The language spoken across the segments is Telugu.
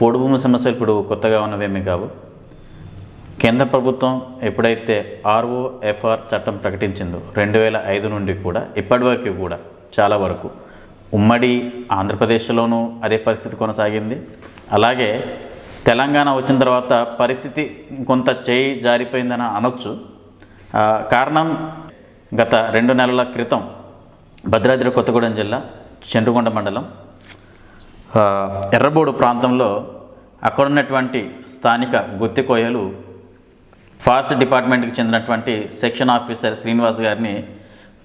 పోడు భూమి సమస్యలు ఇప్పుడు కొత్తగా ఉన్నవేమీ కావు. కేంద్ర ప్రభుత్వం ఎప్పుడైతే ఆర్ఓఎఫ్ఆర్ చట్టం ప్రకటించిందో రెండు వేల ఐదు నుండి కూడా ఇప్పటి వరకు కూడా చాలా వరకు ఉమ్మడి ఆంధ్రప్రదేశ్లోనూ అదే పరిస్థితి కొనసాగింది. అలాగే తెలంగాణ వచ్చిన తర్వాత పరిస్థితి కొంత చేయి జారిపోయిందని అనొచ్చు. కారణం గత రెండు నెలల క్రితం భద్రాద్రి కొత్తగూడెం జిల్లా చండ్రుగొండ మండలం ఎర్రబోడు ప్రాంతంలో అక్కడ ఉన్నటువంటి స్థానిక గుత్తికోయలు ఫారెస్ట్ డిపార్ట్మెంట్కి చెందినటువంటి సెక్షన్ ఆఫీసర్ శ్రీనివాస్ గారిని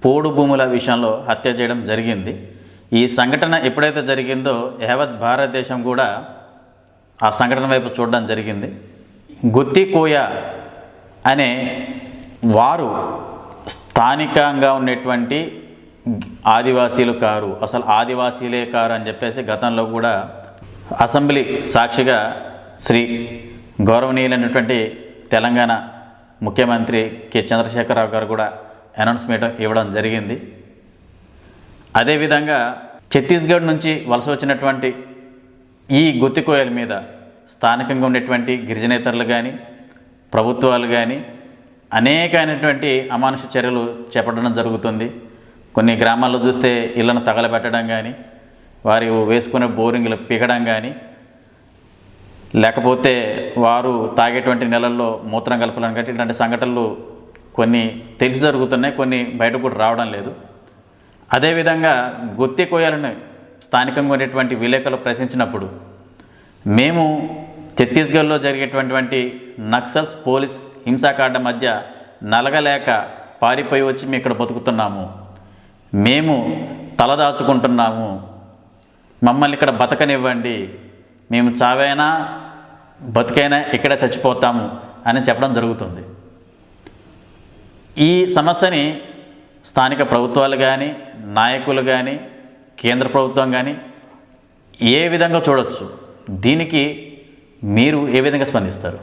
పోడు భూముల విషయంలో హత్య చేయడం జరిగింది. ఈ సంఘటన ఎప్పుడైతే జరిగిందో యావత్ భారతదేశం కూడా ఆ సంఘటన వైపు చూడడం జరిగింది. గుత్తికోయ అనే వారు స్థానికంగా ఉన్నటువంటి ఆదివాసీలు కారు అసలు ఆదివాసీలే కారు అని చెప్పేసి గతంలో కూడా అసెంబ్లీ సాక్షిగా శ్రీ గౌరవనీయులైనటువంటి తెలంగాణ ముఖ్యమంత్రి కె. చంద్రశేఖరరావు గారు కూడా అనౌన్స్మెంట్ ఇవ్వడం జరిగింది. అదేవిధంగా ఛత్తీస్గఢ్ నుంచి వలస వచ్చినటువంటి ఈ గుత్తికోయల మీద స్థానికంగా ఉండేటువంటి గిరిజనేతరులు కానీ ప్రభుత్వాలు కానీ అనేకమైనటువంటి అమానుష చర్యలు చేపట్టడం జరుగుతుంది. కొన్ని గ్రామాల్లో చూస్తే ఇళ్ళను తగలబెట్టడం కానీ వారి వేసుకునే బోరింగ్లు పీకడం కానీ లేకపోతే వారు తాగేటువంటి నెలల్లో మూత్రం కలపడం కానీ ఇలాంటి సంఘటనలు కొన్ని తెలిసి జరుగుతున్నాయి కొన్ని బయట కూడా రావడం లేదు. అదేవిధంగా గుత్తి కొయ్యాలని స్థానికంగా ఉండేటువంటి విలేకరులు ప్రశ్నించినప్పుడు మేము ఛత్తీస్గఢ్లో జరిగేటువంటి నక్సల్స్ పోలీస్ హింసాకాండ మధ్య నలగలేక పారిపోయి వచ్చి మేము ఇక్కడ బతుకుతున్నాము. మేము తలదాచుకుంటున్నాము. మమ్మల్ని ఇక్కడ బతకనివ్వండి. మేము చావైనా బతికైనా ఇక్కడే చచ్చిపోతాము అని చెప్పడం జరుగుతుంది. ఈ సమస్యని స్థానిక ప్రభుత్వాలు కానీ నాయకులు కానీ కేంద్ర ప్రభుత్వం కానీ ఏ విధంగా చూడొచ్చు? దీనికి మీరు ఏ విధంగా స్పందిస్తారు?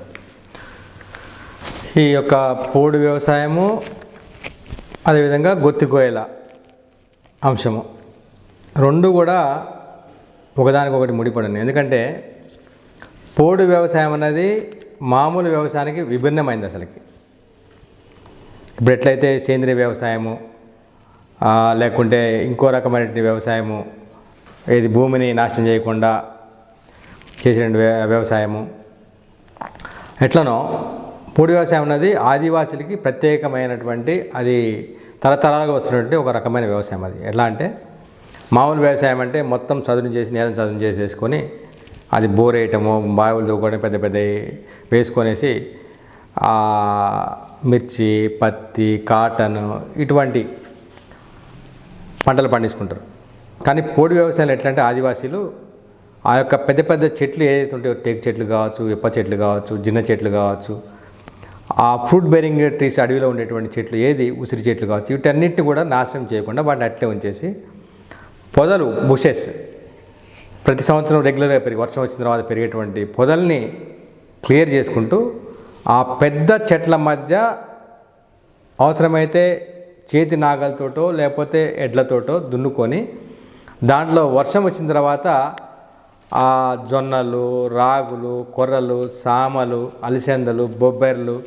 ఈ యొక్క పోడు వ్యవసాయము అదేవిధంగా గొత్తికోయల అంశము. రెండు కూడా ఒకదానికొకటి ముడిపడింది ఎందుకంటే పోడు వ్యవసాయం అనేది మామూలు వ్యవసాయానికి విభిన్నమైంది అసలుకి. ఇప్పుడు ఎట్లయితే సేంద్రియ వ్యవసాయము లేకుంటే ఇంకో రకమైన వ్యవసాయము ఏది భూమిని నాశనం చేయకుండా చేసిన వ్య- వ్యవసాయము ఎట్లనో పొడి వ్యవసాయం అన్నది ఆదివాసులకి ప్రత్యేకమైనటువంటి అది తరతరాలుగా వస్తున్నటువంటి ఒక రకమైన వ్యవసాయం అది. ఎట్లా అంటే మామూలు వ్యవసాయం అంటే మొత్తం చదును చేసి నేలను చదును చేసేసుకొని అది బోరేయటము బావులు దూకొని పెద్ద పెద్ద వేసుకొనేసి మిర్చి పత్తి కాటన్ ఇటువంటి పంటలు పండించుకుంటారు. కానీ పోడి వ్యవసాయాలు ఎట్లా అంటే ఆదివాసీలు ఆ యొక్క పెద్ద పెద్ద చెట్లు ఏదైతే ఉంటాయో టేకు చెట్లు కావచ్చు ఇప్ప చెట్లు కావచ్చు జిన్న చెట్లు కావచ్చు ఆ ఫ్రూట్ బెరింగ్ ట్రీస్ అడవిలో ఉండేటువంటి చెట్లు ఏది? ఉసిరి చెట్లు కావచ్చు. వీటన్నిటిని కూడా నాశనం చేయకుండా వాటిని అట్లే ఉంచేసి పొదలు బుషెస్ ప్రతి సంవత్సరం రెగ్యులర్గా పెరిగి వర్షం వచ్చిన తర్వాత పెరిగేటువంటి పొదల్ని క్లియర్ చేసుకుంటూ ఆ పెద్ద చెట్ల మధ్య అవసరమైతే చేతి నాగలతోటో లేకపోతే ఎడ్లతోటో దున్నుకొని దాంట్లో వర్షం వచ్చిన తర్వాత ఆ జొన్నలు రాగులు కొర్రలు సామలు అలిసెందలు బొబ్బెర్లు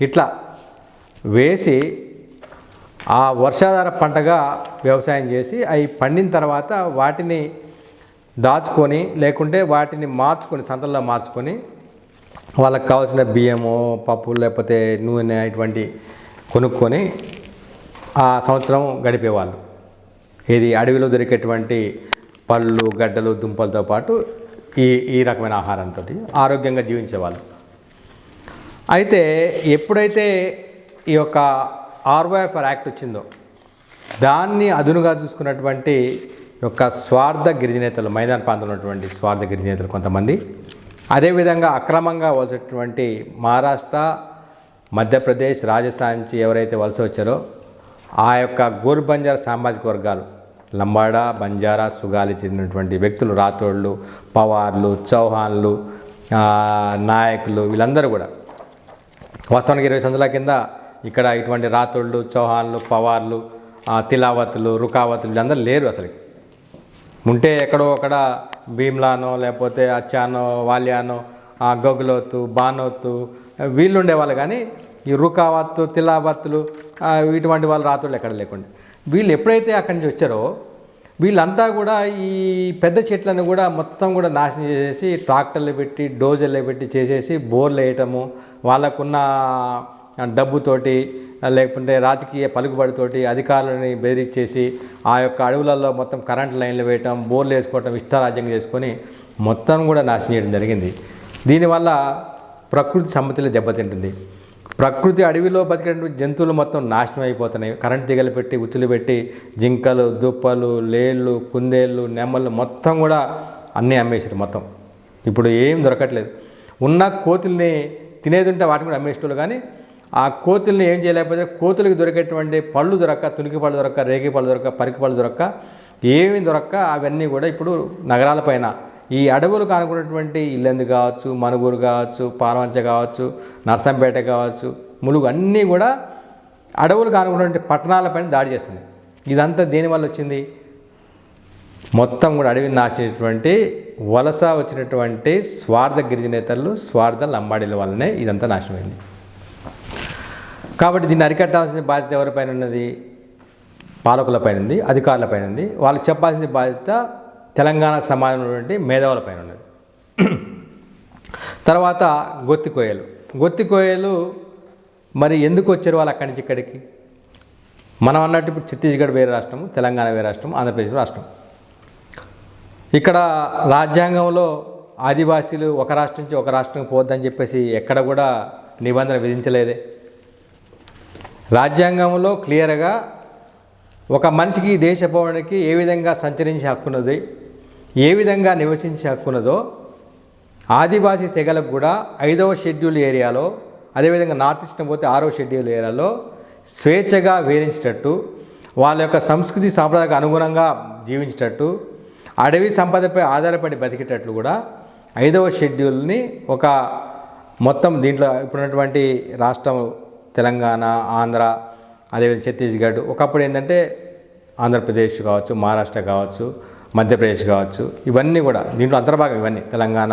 ఇట్లా వేసి ఆ వర్షాధార పంటగా వ్యవసాయం చేసి అవి పండిన తర్వాత వాటిని దాచుకొని లేకుంటే వాటిని మార్చుకొని సంతల్లో మార్చుకొని వాళ్ళకి కావాల్సిన బియ్యము పప్పు లేకపోతే నూనె ఇటువంటి కొనుక్కొని ఆ సంవత్సరం గడిపేవాళ్ళు. ఇది అడవిలో దొరికేటువంటి పళ్ళు గడ్డలు దుంపలతో పాటు ఈ ఈ రకమైన ఆహారంతో ఆరోగ్యంగా జీవించేవాళ్ళు. అయితే ఎప్పుడైతే ఈ యొక్క ఆర్వైఎఫ్ఆర్ యాక్ట్ వచ్చిందో దాన్ని అదునుగా చూసుకున్నటువంటి యొక్క స్వార్థ గిరిజనేతలు మైదాన ప్రాంతంలో ఉన్నటువంటి స్వార్థ గిరిజనేతలు కొంతమంది అదేవిధంగా అక్రమంగా వలసటువంటి మహారాష్ట్ర మధ్యప్రదేశ్ రాజస్థాన్ నుంచి ఎవరైతే వలస వచ్చారో ఆ యొక్క గోర్బంజార సామాజిక వర్గాలు లంబాడా బంజారా సుగాలి చెందినటువంటి వ్యక్తులు రాథోడ్లు పవార్లు చౌహాన్లు నాయకులు వీళ్ళందరూ కూడా. వాస్తవానికి ఇరవై సంవత్సరాల కింద ఇక్కడ ఇటువంటి రాథోళ్ళు చౌహాన్లు పవార్లు తిలావతులు రుకావతులు వీళ్ళందరూ లేరు అసలు. ఉంటే ఎక్కడో అక్కడ భీమ్లానో లేకపోతే అచ్చానో వాల్యానో గగులోతు బానోత్తు బానోతు వీళ్ళు ఉండేవాళ్ళు కానీ ఈ రుకావత్తు తిలాబత్తులు ఇటువంటి వాళ్ళు రాత్రులు ఎక్కడ లేకుండా. వీళ్ళు ఎప్పుడైతే అక్కడి నుంచి వచ్చారో వీళ్ళంతా కూడా ఈ పెద్ద చెట్లను కూడా మొత్తం కూడా నాశనం చేసేసి ట్రాక్టర్లు పెట్టి డోజర్లు పెట్టి చేసేసి బోర్లు వేయటము వాళ్ళకున్న డబ్బుతోటి లేకుంటే రాజకీయ పలుకుబడితోటి అధికారులని బెదిరించేసి ఆ యొక్క అడవులలో మొత్తం కరెంట్ లైన్లు వేయటం బోర్లు వేసుకోవటం ఇష్టారాజ్యంగా చేసుకొని మొత్తం కూడా నాశనం చేయడం జరిగింది. దీనివల్ల ప్రకృతి సమ్మతిలో దెబ్బతింటుంది. ప్రకృతి అడవిలో బతికేటువంటి జంతువులు మొత్తం నాశనం అయిపోతున్నాయి. కరెంట్ తీగలు పెట్టి ఉచ్చులు పెట్టి జింకలు దుప్పలు లేళ్ళు కుందేళ్ళు నెమ్మలు మొత్తం కూడా అన్నీ అమ్మేసారు మొత్తం. ఇప్పుడు ఏం దొరకట్లేదు. ఉన్న కోతుల్ని తినేది ఉంటే వాటిని కూడా అమ్మేసేటోళ్ళు కానీ ఆ కోతుల్ని ఏం చేయలేకపోతే కోతులకు దొరికేటువంటి పళ్ళు దొరక్క తునికి పళ్ళు దొరక్క రేగి పళ్ళు దొరక్క పరికి పళ్ళు దొరక్క ఏమి దొరక్క అవన్నీ కూడా ఇప్పుడు నగరాలపైన ఈ అడవులు కానుకున్నటువంటి ఇల్లెందు కావచ్చు మనుగూరు కావచ్చు పాలవంచ కావచ్చు నర్సంపేట కావచ్చు ములుగు అన్నీ కూడా అడవులు కానుకున్నటువంటి పట్టణాలపైన దాడి చేస్తుంది. ఇదంతా దేనివల్ల వచ్చింది? మొత్తం కూడా అడవిని నాశించినటువంటి వలస వచ్చినటువంటి స్వార్థ గిరిజనేతలు స్వార్థ లంబాడీల వల్లనే ఇదంతా నాశనమైంది. కాబట్టి దీన్ని అరికట్టాల్సిన బాధ్యత ఎవరిపైన ఉన్నది? పాలకులపైన ఉంది అధికారులపైన ఉంది. వాళ్ళు చెప్పాల్సిన బాధ్యత తెలంగాణ సమాజంలో మేధావుల పైన ఉన్నది. తర్వాత గొత్తి కోయలు గొత్తి కోయలు మరి ఎందుకు వచ్చారు వాళ్ళు అక్కడి నుంచి ఇక్కడికి? మనం అన్నట్టు ఇప్పుడు ఛత్తీస్గఢ్ వేరే రాష్ట్రం తెలంగాణ వేరే రాష్ట్రం ఆంధ్రప్రదేశ్ రాష్ట్రం. ఇక్కడ రాజ్యాంగంలో ఆదివాసీలు ఒక రాష్ట్రం నుంచి ఒక రాష్ట్రం పోద్దని చెప్పేసి ఎక్కడ కూడా నిబంధన విధించలేదే. రాజ్యాంగంలో క్లియర్గా ఒక మనిషికి దేశ పౌరునికి ఏ విధంగా సంచరించే హక్కున్నది? ఏ విధంగా నివసించే హక్కున్నదో ఆదివాసీ తెగలకు కూడా ఐదవ షెడ్యూల్ ఏరియాలో అదేవిధంగా నార్త్ ఈస్ట్న పోతే ఆరవ షెడ్యూల్ ఏరియాలో స్వేచ్ఛగా వేరించేటట్టు వాళ్ళ యొక్క సంస్కృతి సాంప్రదాయకు అనుగుణంగా జీవించేటట్టు అడవి సంపదపై ఆధారపడి బతికేటట్లు కూడా ఐదవ షెడ్యూల్ని ఒక మొత్తం దీంట్లో ఇప్పుడున్నటువంటి రాష్ట్రం తెలంగాణ ఆంధ్ర అదేవిధంగా ఛత్తీస్గఢ్ ఒకప్పుడు ఏంటంటే ఆంధ్రప్రదేశ్ కావచ్చు మహారాష్ట్ర కావచ్చు మధ్యప్రదేశ్ కావచ్చు ఇవన్నీ కూడా దీంట్లో అంతర్భాగం ఇవన్నీ తెలంగాణ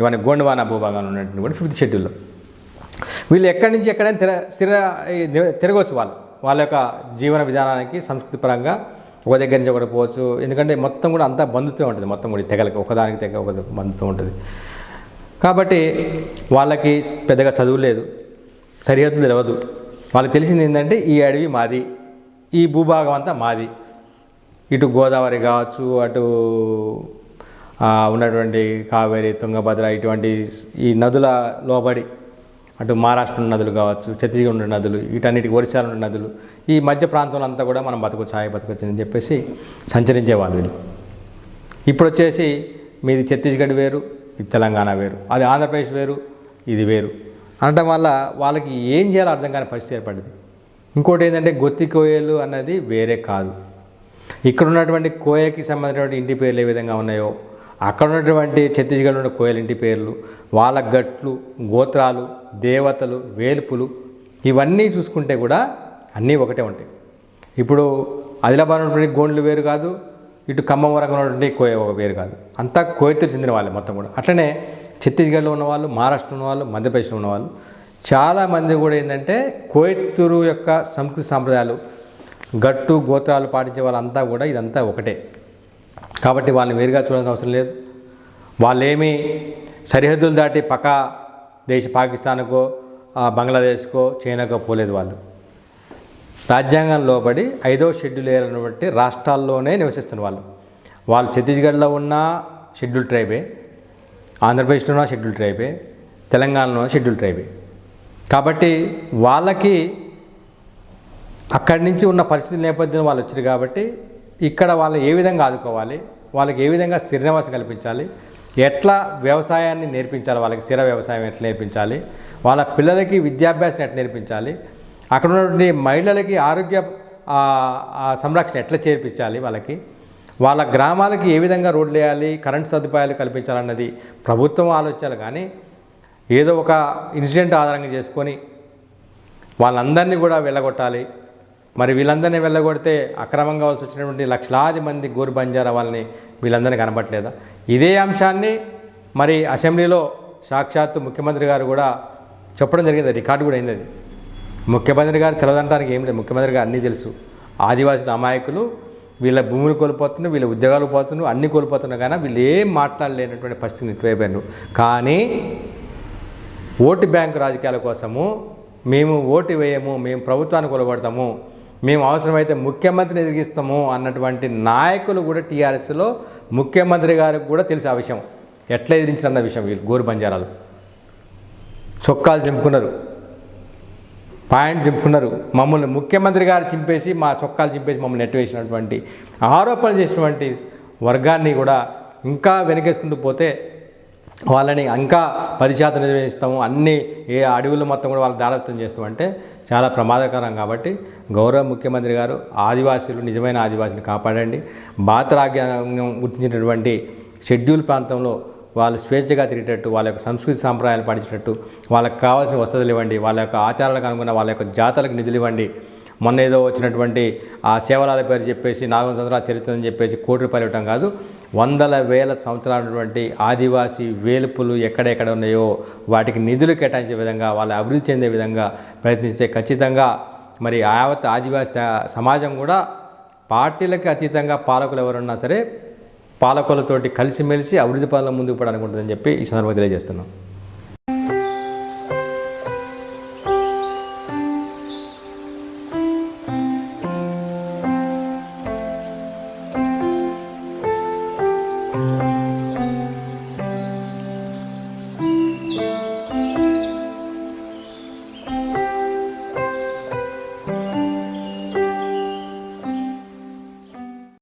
ఇవన్నీ గోండవాన భూభాగంలో ఉన్నటువంటి కూడా ఫిఫ్త్ షెడ్యూల్లో. వీళ్ళు ఎక్కడి నుంచి ఎక్కడైనా తిర స్థిర తిరగవచ్చు వాళ్ళు. వాళ్ళ యొక్క జీవన విధానానికి సంస్కృతి పరంగా ఒక దగ్గర నుంచి ఒకటి పోవచ్చు. ఎందుకంటే మొత్తం కూడా అంతా బంధుత్వం ఉంటుంది మొత్తం కూడా తెగలకి ఒకదానికి తెగ ఒక బంధుత్వం ఉంటుంది. కాబట్టి వాళ్ళకి పెద్దగా చదువు లేదు సరిహద్దులు తెలియదు వాళ్ళకి తెలిసింది ఏంటంటే ఈ అడవి మాది ఈ భూభాగం అంతా మాది. ఇటు గోదావరి కావచ్చు అటు ఉన్నటువంటి కావేరి తుంగభద్ర ఇటువంటి ఈ నదుల లోబడి అటు మహారాష్ట్ర నదులు కావచ్చు ఛత్తీస్గఢ్ ఉండే నదులు వీటన్నిటికి ఒరిస్సాలో ఉన్న నదులు ఈ మధ్య ప్రాంతంలో అంతా కూడా మనం బతుకు ఛాయ బతకొచ్చు చెప్పేసి సంచరించేవాళ్ళు వీళ్ళు ఇప్పుడు వచ్చేసి మీది ఛత్తీస్గఢ్ వేరు ఇది తెలంగాణ వేరు అది ఆంధ్రప్రదేశ్ వేరు ఇది వేరు. అనటం వల్ల వాళ్ళకి ఏం చేయాలో అర్థం కాని పరిస్థితి ఏర్పడింది. ఇంకోటి ఏంటంటే గొత్తి కోయలు అన్నది వేరే కాదు. ఇక్కడ ఉన్నటువంటి కోయకి సంబంధించినటువంటి ఇంటి పేర్లు ఏ విధంగా ఉన్నాయో అక్కడ ఉన్నటువంటి ఛత్తీస్గఢ్ ఉన్న కోయల ఇంటి పేర్లు వాళ్ళ గట్లు గోత్రాలు దేవతలు వేల్పులు ఇవన్నీ చూసుకుంటే కూడా అన్నీ ఒకటే ఉంటాయి. ఇప్పుడు ఆదిలాబాద్ ఉన్నటువంటి గోండ్లు వేరు కాదు ఇటు ఖమ్మం వరకు ఉన్నటువంటి కోయ ఒక వేరు కాదు. అంతా కోయతో చెందిన వాళ్ళే మొత్తం కూడా. అట్లనే ఛత్తీస్గఢ్లో ఉన్నవాళ్ళు మహారాష్ట్రలో ఉన్నవాళ్ళు మధ్యప్రదేశ్లో ఉన్నవాళ్ళు చాలామంది కూడా ఏంటంటే కోయత్తూరు యొక్క సంస్కృతి సాంప్రదాయాలు గట్టు గోత్రాలు పాటించే వాళ్ళంతా కూడా ఇదంతా ఒకటే. కాబట్టి వాళ్ళని వేరుగా చూడాల్సిన అవసరం లేదు. వాళ్ళేమీ సరిహద్దులు దాటి పక్క దేశ పాకిస్తాన్కో బంగ్లాదేశ్కో చైనాకో పోలేదు వాళ్ళు. రాజ్యాంగం లోబడి ఐదో షెడ్యూల్ ఏరియాను బట్టి రాష్ట్రాల్లోనే నివసిస్తున్న వాళ్ళు. వాళ్ళు ఛత్తీస్గఢ్లో ఉన్న షెడ్యూల్ ట్రైబే ఆంధ్రప్రదేశ్లో ఉన్న షెడ్యూల్ ట్రైబే తెలంగాణలో ఉన్న షెడ్యూల్ ట్రైబే. కాబట్టి వాళ్ళకి అక్కడి నుంచి ఉన్న పరిస్థితి నేపథ్యం వాళ్ళు వచ్చారు కాబట్టి ఇక్కడ వాళ్ళు ఏ విధంగా ఆదుకోవాలి వాళ్ళకి ఏ విధంగా స్థిర నివాసం కల్పించాలి ఎట్లా వ్యవసాయాన్ని నేర్పించాలి వాళ్ళకి స్థిర వ్యవసాయం ఎట్లా నేర్పించాలి వాళ్ళ పిల్లలకి విద్యాభ్యాసం ఎట్లా నేర్పించాలి అక్కడ ఉన్నటువంటి మహిళలకి ఆరోగ్య సంరక్షణ ఎట్లా చేర్పించాలి వాళ్ళకి వాళ్ళ గ్రామాలకి ఏ విధంగా రోడ్లు వేయాలి కరెంట్ సదుపాయాలు కల్పించాలన్నది ప్రభుత్వం ఆలోచించాలి కానీ ఏదో ఒక ఇన్సిడెంట్ ఆధారంగా చేసుకొని వాళ్ళందరినీ కూడా వెళ్ళగొట్టాలి. మరి వీళ్ళందరినీ వెళ్ళగొడితే అక్రమంగా వలసి వచ్చినటువంటి లక్షలాది మంది గోరు బంజారా వాళ్ళని వీళ్ళందరినీ కనబట్టలేదా? ఇదే అంశాన్ని మరి అసెంబ్లీలో సాక్షాత్తు ముఖ్యమంత్రి గారు కూడా చెప్పడం జరిగింది. రికార్డు కూడా అయింది అది. ముఖ్యమంత్రి గారు తెలవదంటానికి ఏం లేదు. ముఖ్యమంత్రి గారు అన్నీ తెలుసు. ఆదివాసుల అమాయకులు వీళ్ళ భూములు కోల్పోతున్నారు వీళ్ళ ఉద్యోగాలు పోతున్నారు అన్నీ కోల్పోతున్నారు కానీ వీళ్ళు ఏం మాట్లాడలేనటువంటి పరిస్థితి ఎత్తువైపోయారు కానీ ఓటు బ్యాంకు రాజకీయాల కోసము మేము ఓటు వేయము మేము ప్రభుత్వాన్ని కొలబడతాము మేము అవసరమైతే ముఖ్యమంత్రిని ఎదిగిస్తాము అన్నటువంటి నాయకులు కూడా టీఆర్ఎస్లో ముఖ్యమంత్రి గారికి కూడా తెలిసి ఆ విషయం. ఎట్లా ఎదిరించారన్న విషయం వీళ్ళు గోరు బంజారాలు. చొక్కాలు చింపుకున్నారు. పాయింట్ చింపుకున్నారు. మమ్మల్ని ముఖ్యమంత్రి గారు చింపేసి మా చొక్కాలు చింపేసి మమ్మల్ని నెట్టివేసినటువంటి ఆరోపణలు చేసినటువంటి వర్గాన్ని కూడా ఇంకా వెనకేసుకుంటూ పోతే వాళ్ళని ఇంకా పది నిర్వహిస్తాము. అన్ని ఏ అడవులు మొత్తం కూడా వాళ్ళు దారత్వం చేస్తామంటే చాలా ప్రమాదకరం కాబట్టి గౌరవ ముఖ్యమంత్రి గారు ఆదివాసీలు నిజమైన ఆదివాసీని కాపాడండి. బాతరాజ్యాంగం గుర్తించినటువంటి షెడ్యూల్ ప్రాంతంలో వాళ్ళు స్వేచ్ఛగా తిరిగేటట్టు వాళ్ళ యొక్క సంస్కృతి సాంప్రదాయాలు పాటించేటట్టు వాళ్ళకి కావాల్సిన వసతులు ఇవ్వండి. వాళ్ళ యొక్క ఆచారాలకు అనుగుణ వాళ్ళ యొక్క జాతరకు నిధులు ఇవ్వండి. మొన్న ఏదో వచ్చినటువంటి ఆ సేవలాల పేరు చెప్పేసి నాలుగు సంవత్సరాల చరిత్ర అని చెప్పేసి కోటి రూపాయలు ఇవ్వటం కాదు. వందల వేల సంవత్సరాలటువంటి ఆదివాసీ వేలుపులు ఎక్కడెక్కడ ఉన్నాయో వాటికి నిధులు కేటాయించే విధంగా వాళ్ళ అభివృద్ధి చెందే విధంగా ప్రయత్నిస్తే ఖచ్చితంగా మరి యావత్ ఆదివాసీ సమాజం కూడా పార్టీలకు అతీతంగా పాలకులు ఎవరున్నా సరే పాలకులతోటి కలిసిమెలిసి అభివృద్ధి పనుల ముందుకు పడాలనుకుంటుందని చెప్పి ఈ సందర్భంగా తెలియజేస్తున్నాం.